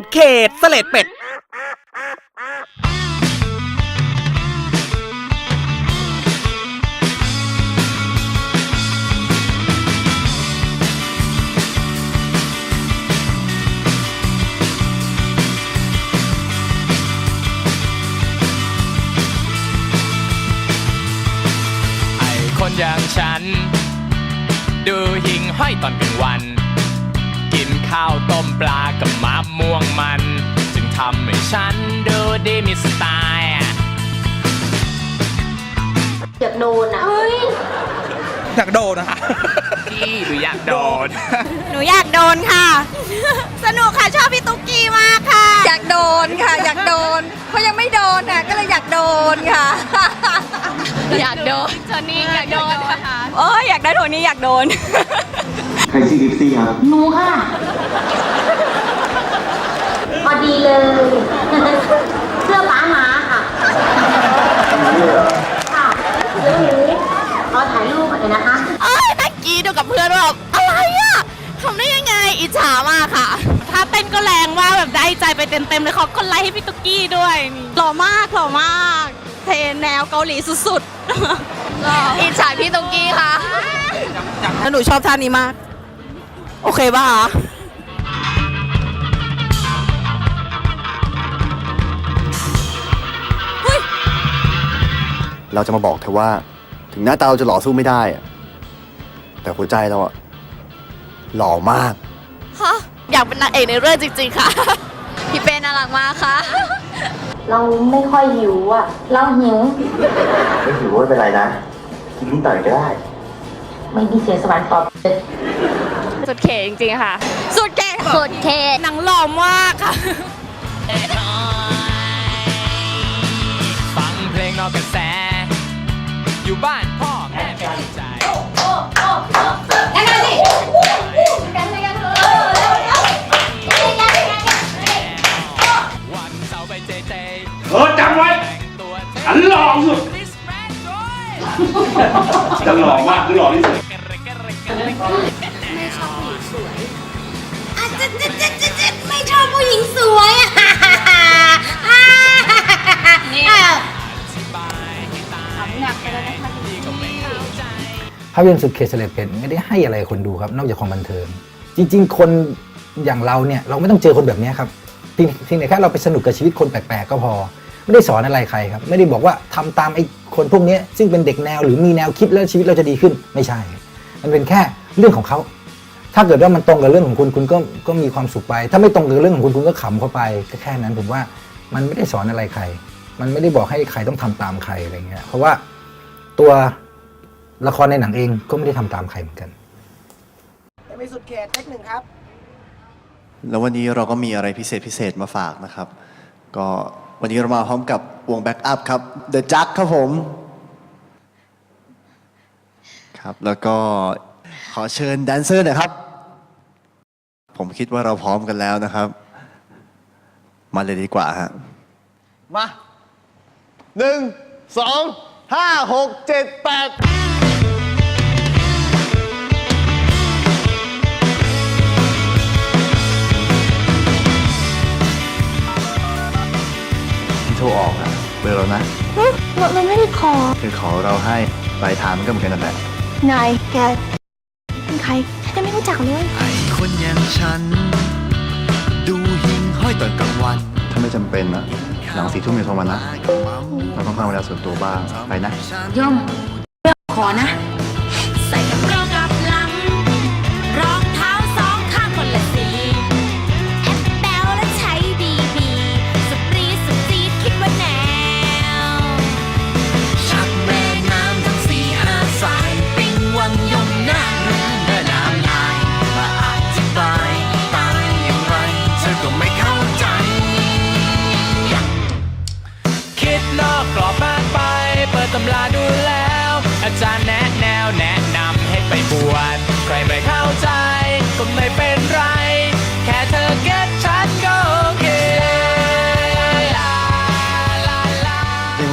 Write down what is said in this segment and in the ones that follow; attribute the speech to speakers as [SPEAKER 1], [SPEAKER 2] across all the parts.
[SPEAKER 1] ดเขตเลดเป็ด
[SPEAKER 2] ไอ้คนอย่างฉัน ดูหิงห้อยตอนกลางวัน กินข้าวต้มปลากับมะม่วงมัน จึงทำให้ฉันดูดีมีสไตล์อะ
[SPEAKER 3] อยากโดนอะ
[SPEAKER 1] อยากโดนนะคะ
[SPEAKER 2] พี่หรืออยากโดน
[SPEAKER 4] หนูอยากโดนค่ะ สนุกค่ะชอบพี่ตุ๊กกี้มากค่ะ
[SPEAKER 5] อยากโดนค่ะ อยากโดน เพราะยังไม่โดนอะก็เลยอยากโดนค่ะ
[SPEAKER 4] อยากโดนจอนนี่อยากโดนค่ะโอ้ยอยากได้โทนี่อยากโดน
[SPEAKER 6] ใครชื่อกิฟซี่ครับ
[SPEAKER 3] หนูค่ะ พอดีเลยเสื้อป้าหมาค่ะ ค่ะเดี๋ยวหนูขอถ่ายรูปก่อนเลยนะคะ
[SPEAKER 4] เอ้ยตะกี้ดูกับเพื่อนแบบอะไรอะทำได้ยังไง อิจฉามากค่ะ ถ้าเต้นก็แรงมากแบบได้ใจไปเต็มๆเลยเขาก็ไลค์ให้พี่ตุ๊กกี้ด้วยหล่อมากหล่อมาก เทแนวเกาหลีสุดๆ อิจฉาพี่ตุ๊กกี้ค่ะ แล้วหนูชอบท่านี้มาก โอเคป่ะคะ
[SPEAKER 6] เราจะมาบอกเธอว่า ถึงหน้าตาเราจะหล่อสู้ไม่ได้อะแต่หัวใจเราอะหล่อมาก
[SPEAKER 4] ฮะอยากเป็นนางเอกในเรื่องจริง ๆ ค่ะ พี่เป้น่ารักมากค่ะ
[SPEAKER 3] เราไม่ค่อยหิวอะ เราหิว
[SPEAKER 6] ไม่ถือว่าเป็นไรนะ กินนิดหน่อยก็ได้
[SPEAKER 3] ไม่มีเสียงสวรรค์ตอบเลย
[SPEAKER 4] สุดเขตจริงๆค่ะ สุดเขตสุดเขตหนังหล่อมากค่ะ
[SPEAKER 2] ฟังเพลงนอกกระแส อยู่บ้านพ่อแม่ไม่เข้าใจวันเสาร์ไปเจเจ
[SPEAKER 7] เออจำไว้
[SPEAKER 2] แต่งตัวเท่
[SPEAKER 7] ฉันหล่อสุด
[SPEAKER 2] คริสแมนด้วย
[SPEAKER 7] จะหล่อมากหรือหล่อที่สุดา
[SPEAKER 8] พยนตร์สุดเขตเลเป็นไม่ได้ให้อะไรคนดูครับ นอกจากความบันเทิง จริง ๆ คนอย่างเราเนี่ยเราไม่ต้องเจอคนแบบนี้ครับทีทีไหนแค่เราไปสนุกกับชีวิตคนแปลกๆก็พอ ไม่ได้สอนอะไรใครครับ ไม่ได้บอกว่าทำตามไอ้คนพวกนี้ซึ่งเป็นเด็กแนวหรือมีแนวคิดแล้วชีวิตเราจะดีขึ้นไม่ใช่ มันเป็นแค่เรื่องของเขาถ้าเกิดว่ามันตรงกับเรื่องของคุณคุณก็ก็มีความสุขไป ถ้าไม่ตรงกับเรื่องของคุณคุณก็ขำเข้าไปก็แค่นั้นผมว่ามันไม่ได้สอนอะไรใคร มันไม่ได้บอกให้ใครต้องทำตามใครอะไรเงี้ยเพราะว่าตัว ละครในหนังเองก็ไม่ได้ทำตามใครเหมือนกัน
[SPEAKER 1] ไปสุดเขตเทคหนึ่งครับ
[SPEAKER 6] แล้ววันนี้เราก็มีอะไรพิเศษพิเศษมาฝากนะครับ ก็วันนี้เรามาพร้อมกับวงแบ็กอัพครับ The Jack ครับผมครับ แล้วก็ขอเชิญแดนเซอร์หน่อยครับ ผมคิดว่าเราพร้อมกันแล้วนะครับ มาเลยดีกว่าฮะ มาหนึ่งสองห้าหกเจ็ดแปด เบอร์เรานะ
[SPEAKER 3] เราเราไม่ได้ขอ
[SPEAKER 6] คือขอเราให้ปลายทางมันก็เหมือนกันนั่นแหละ
[SPEAKER 3] นายแกเป็นใครฉันยังไม่รู้จักเลย
[SPEAKER 9] ไอ้คนอย่างฉัน ดูหิงห้อยตอนกลางวัน
[SPEAKER 6] ถ้าไม่จำเป็นนะหลังสี่ทุ่มอย่าโทรมานะเราต้องการเวลาส่วนตัวบ้างไปนะ
[SPEAKER 3] ย่อมขอนะ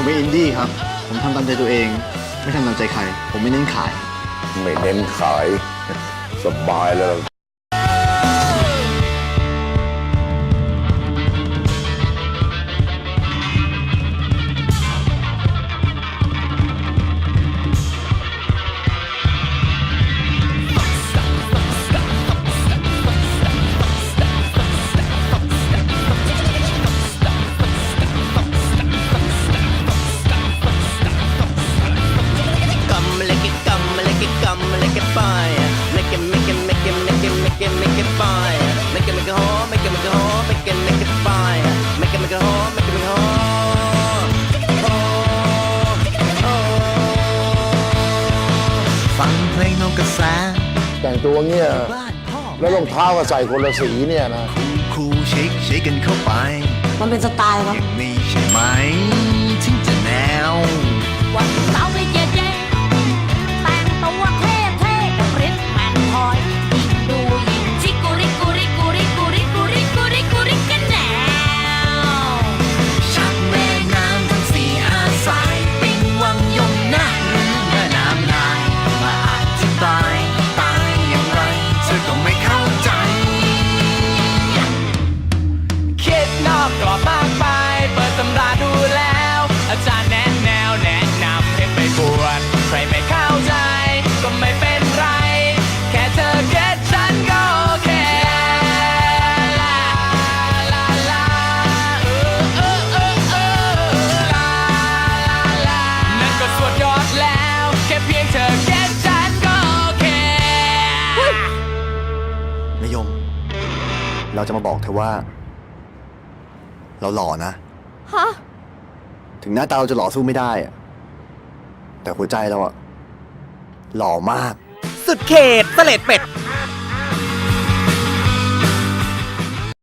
[SPEAKER 9] ไม่
[SPEAKER 2] อิน
[SPEAKER 6] ดี้ครับ ผมทำตามใจตัวเอง ไม่ทำตามใจใคร ผมไม่เน้นขาย
[SPEAKER 10] ไม่เน้นขาย สบายเลย
[SPEAKER 9] แต่
[SPEAKER 10] งตัวเงี้ย
[SPEAKER 9] บ้านพ่อ
[SPEAKER 10] แล้วรองเท้าก็ใส่คนละสีเนี่ยนะ
[SPEAKER 9] คูลเช็คเช็คกันเข้าไป
[SPEAKER 2] มันเป็นสไตล์
[SPEAKER 9] อ
[SPEAKER 2] เนาะ
[SPEAKER 9] ย่างนี้ใช่ไหมถึงจะแนว
[SPEAKER 2] วันเสาร์ไม่เย็น
[SPEAKER 6] เราจะมาบอกเธอว่า เราหล่อนะ
[SPEAKER 4] ฮะ
[SPEAKER 6] ถึงหน้าตาเราจะหล่อสู้ไม่ได้อะแต่หัวใจเราอะหล่อมาก
[SPEAKER 1] สุดเขตเสลดเป็ด